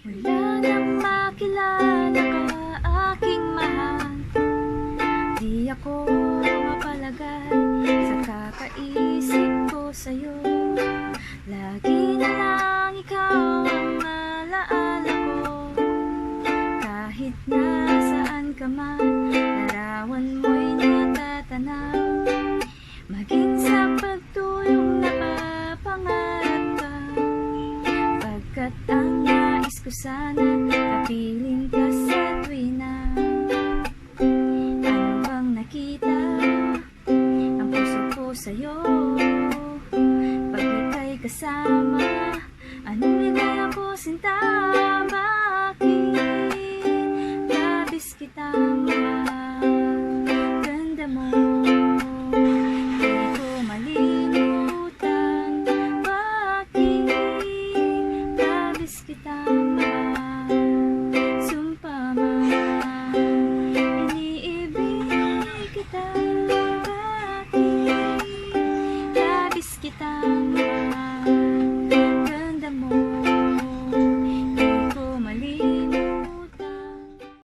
Wala nang makilala ka, aking mahal. Di ako mapalagay sa kakaisip ko sa'yo. Lagi na lang ikaw ang alaala ko. Kahit nasaan ka man, larawan mo'y natatanaw. Maging sa pagtulong napapangarap ka. Pagkat ang nais ko sana Kapiling ka sa tuwina Ano bang nakita Ang puso ko sa'yo? Pag ika'y kasama? Anong ligay ako sinta